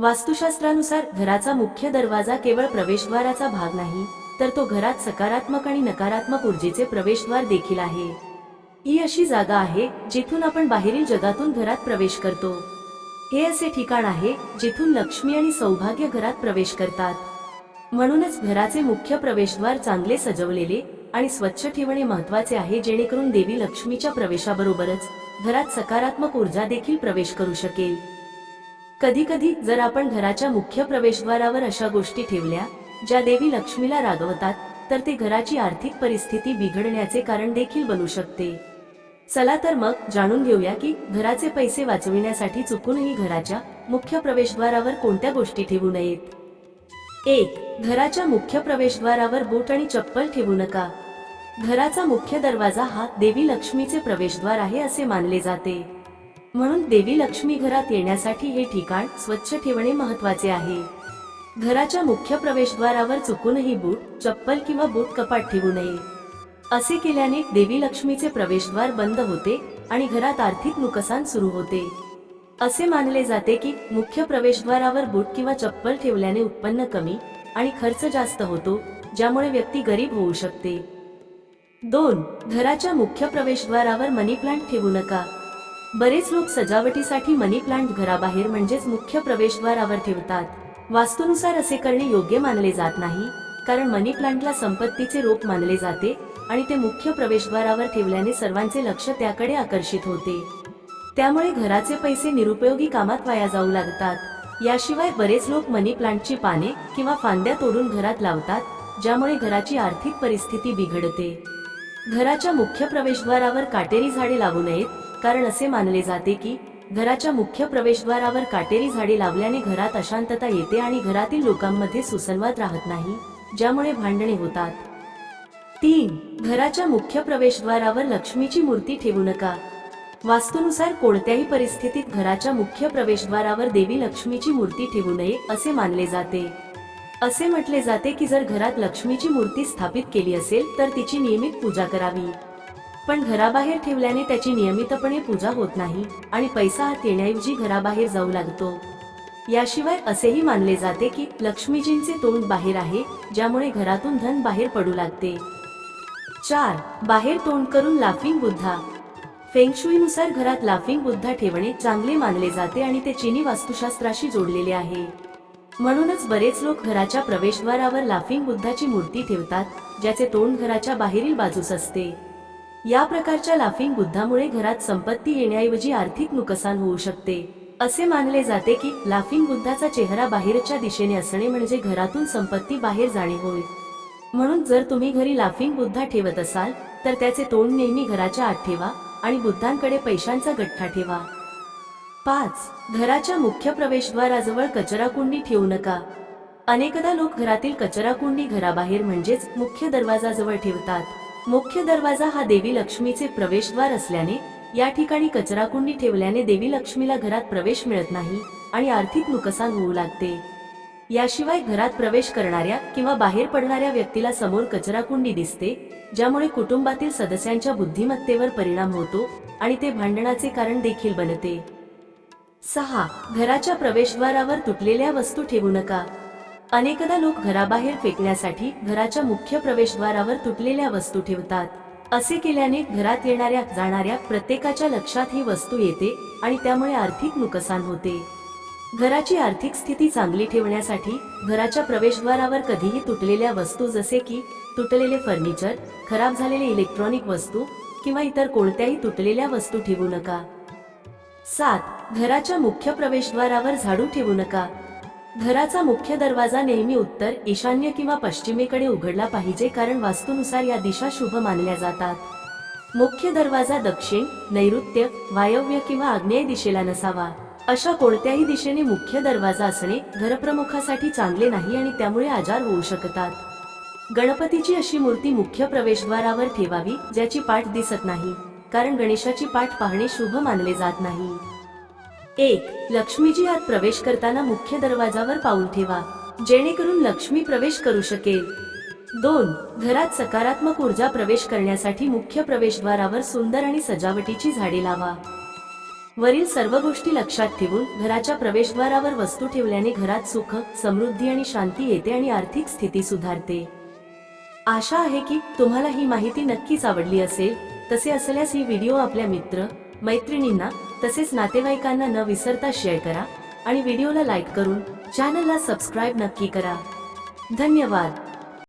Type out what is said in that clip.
वास्तुशास्त्रानुसार घराचा मुख्य दरवाजा केवळ प्रवेशद्वाराचा भाग नाही तर तो घरात सकारात्मक आणि नकारात्मक ऊर्जेचे प्रवेशद्वार देखील आहे. ही अशी जागा आहे जिथून आपण बाहेरील जगातून घरात प्रवेश करतो. हे असे ठिकाण आहे जिथून लक्ष्मी आणि सौभाग्य घरात प्रवेश करतात. म्हणूनच घराचे मुख्य प्रवेशद्वार चांगले सजवलेले आणि स्वच्छ ठेवणे महत्त्वाचे आहे जेणेकरून देवी लक्ष्मीच्या प्रवेशाबरोबरच घरात सकारात्मक ऊर्जा देखील प्रवेश करू शकेल. कधी कधी जर आपण घराच्या मुख्य प्रवेशद्वारावर अशा गोष्टी ठेवल्या ज्या देवी लक्ष्मीला रागवतात तर ते घराची आर्थिक परिस्थिती बिघडण्याचे कारण देखील बनू शकते. चला तर मग जाणून घेऊया की घराचे पैसे वाचविण्यासाठी चुकूनही घराच्या मुख्य प्रवेशद्वारावर कोणत्या गोष्टी ठेवू नयेत? एक घराच्या मुख्य प्रवेशद्वारावर बूट आणि चप्पल ठेवू नका. घराचा मुख्य दरवाजा हा देवी लक्ष्मीचे प्रवेशद्वार आहे असे मानले जाते. म्हणून देवी लक्ष्मी घरात येण्यासाठी हे ठिकाण स्वच्छ ठेवणे महत्त्वाचे आहे. घराच्या मुख्य प्रवेशद्वारावर चुकूनही बूट चप्पल किंवा बूट कपाट ठेवू नये. असे केल्याने देवी लक्ष्मीचे प्रवेशद्वार बंद होते आणि घरात आर्थिक नुकसान सुरू होते. असे मानले जाते की मुख्य प्रवेशद्वारावर बूट किंवा चप्पल ठेवल्याने उत्पन्न कमी आणि खर्च जास्त होतो ज्यामुळे व्यक्ती गरीब होऊ शकते. दोन घराच्या मुख्य प्रवेशद्वारावर मनी प्लांट ठेवू नका. बरेच लोक सजावटीसाठी मनी प्लांट घराबाहेर म्हणजेच मुख्य प्रवेशद्वारावर ठेवतात. वास्तुनुसार असे करणे योग्य मानले जात नाही कारण मनी प्लांटला संपत्तीचे रोप मानले जाते आणि ते मुख्य प्रवेशद्वारावर ठेवल्याने सर्वांचे लक्ष त्याकडे आकर्षित होते. त्यामुळे घराचे पैसे निरुपयोगी कामात वाया जाऊ लागतात. याशिवाय बरेच लोक मनी प्लांटची पाने किंवा फांद्या तोडून घरात लावतात ज्यामुळे घराची आर्थिक परिस्थिती बिघडते. घराच्या मुख्य प्रवेशद्वारावर काटेरी झाडे लावू नयेत कारण असे मानले जाते की घराच्या मुख्य प्रवेशद्वारावर काटेरी झाडे लावल्याने घरात अशांतता येते आणि घरातील लोकांमध्ये सुसंवाद राहत नाही ज्यामुळे भांडणे होतात. तीन घराच्या मुख्य प्रवेशद्वारावर लक्ष्मीची मूर्ती ठेवू नका. वास्तुनुसार कोणत्याही परिस्थितीत घराच्या मुख्य प्रवेशद्वारावर देवी लक्ष्मीची मूर्ती ठेवू नये असे मानले जाते. असे म्हटले जाते की जर घरात लक्ष्मीची मूर्ती स्थापित केली असेल तर तिची नियमित पूजा करावी. पण घराबाहेर ठेवल्याने त्याची नियमितपणे पूजा होत नाही आणि पैसा हात येण्याऐवजी घराबाहेर जाऊ लागतो. याशिवाय असेही मानले जाते की लक्ष्मीजींचे तोंड बाहेर आहे ज्यामुळे घरातून धन बाहेर पडू लागते. चार. बाहेर तोंड करून लाफिंग बुद्धा. फेंगशुईनुसार घरात लाफिंग बुद्धा ठेवणे चांगले मानले जाते आणि ते चिनी वास्तुशास्त्राशी जोडलेले आहे. म्हणूनच बरेच लोक घराच्या प्रवेशद्वारावर लाफिंग बुद्धाची मूर्ती ठेवतात ज्याचे तोंड घराच्या बाहेरील बाजूस असते. या प्रकारच्या लाफिंग बुद्धामुळे घरात संपत्ती येण्याऐवजी आर्थिक नुकसान होऊ शकते. असे मानले जाते की लाफिंग बुद्धाचा चेहरा बाहेरच्या दिशेने असणे म्हणजे घरातून संपत्ती बाहेर जाणे होय. म्हणून जर तुम्ही घरी लाफिंग बुद्धा ठेवत असाल तर त्याचे तोंड नेहमी घराच्या आत ठेवा आणि बुद्धांकडे पैशांचा गठ्ठा ठेवा. पाच. घराच्या मुख्य प्रवेशद्वाराजवळ कचराकुंडी ठेवू नका. अनेकदा लोक घरातील कचराकुंडी घराबाहेर म्हणजेच मुख्य दरवाजाजवळ ठेवतात. मुख्य दरवाजा हा देवी लक्ष्मीचे प्रवेशद्वार असल्याने या ठिकाणी कचराकुंडी ठेवल्याने देवी लक्ष्मीला घरात प्रवेश मिळत नाही आणि आर्थिक नुकसान होऊ लागते. याशिवाय घरात प्रवेश करणाऱ्या किंवा बाहेर पडणाऱ्या व्यक्तीला समोर कचराकुंडी दिसते ज्यामुळे कुटुंबातील सदस्यांच्या बुद्धिमत्तेवर परिणाम होतो आणि ते भांडणाचे कारण देखील बनते. सहा. घराच्या प्रवेशद्वारावर तुटलेल्या वस्तू ठेवू नका. अनेकदा लोक घराबाहेर फेकण्यासाठी घराच्या मुख्य प्रवेशद्वारावर तुटलेल्या वस्तू ठेवतात. असे केल्याने घरात येणाऱ्या जाणाऱ्या प्रत्येकाच्या लक्षात ही वस्तू येते आणि त्यामुळे आर्थिक नुकसान होते. घराची आर्थिक स्थिती चांगली ठेवण्यासाठी घराच्या प्रवेशद्वारावर कधीही तुटलेल्या वस्तू जसे की तुटलेले फर्निचर खराब झालेले इलेक्ट्रॉनिक वस्तू किंवा इतर कोणत्याही तुटलेल्या वस्तू ठेवू नका. सात घराच्या मुख्य प्रवेशद्वारावर झाडू ठेवू नका. घराचा मुख्य दरवाजा नेहमी उत्तर ईशान्य किंवा पश्चिमेकडे उघडला पाहिजे कारण वास्तूनुसार या दिशा शुभ मानल्या जातात. मुख्य दरवाजा दक्षिण नैऋत्य वायव्य किंवा आग्नेय दिशेला नसावा. अशा कोणत्याही दिशेने मुख्य दरवाजा असणे घरप्रमुखासाठी चांगले नाही आणि त्यामुळे आजार होऊ शकतात. गणपतीची अशी मूर्ती मुख्य प्रवेशद्वारावर ठेवावी ज्याची पाठ दिसत नाही कारण गणेशाची पाठ पाहणे शुभ मानले जात नाही. एक लक्ष्मीजी आत प्रवेश करताना मुख्य दरवाजावर पाऊल ठेवा जेणेकरून लक्ष्मी प्रवेश करू शकेल. दोन घरात सकारात्मक ऊर्जा प्रवेश करण्यासाठी मुख्य प्रवेशद्वारावर सुंदर आणि सजावटीची झाडे लावा. वरील सर्व गोष्टी लक्षात ठेवून घराच्या प्रवेशद्वारावर वस्तू ठेवल्याने घरात सुख समृद्धी आणि शांती येते आणि आर्थिक स्थिती सुधारते. आशा आहे की तुम्हाला ही माहिती नक्कीच आवडली असेल. तसे असल्यास ही व्हिडिओ आपल्या मित्र मैत्रिणींना तसेच नातेवाईकांना न विसरता शेअर करा आणि व्हिडिओला लाईक करून चॅनलला सबस्क्राईब नक्की करा. धन्यवाद.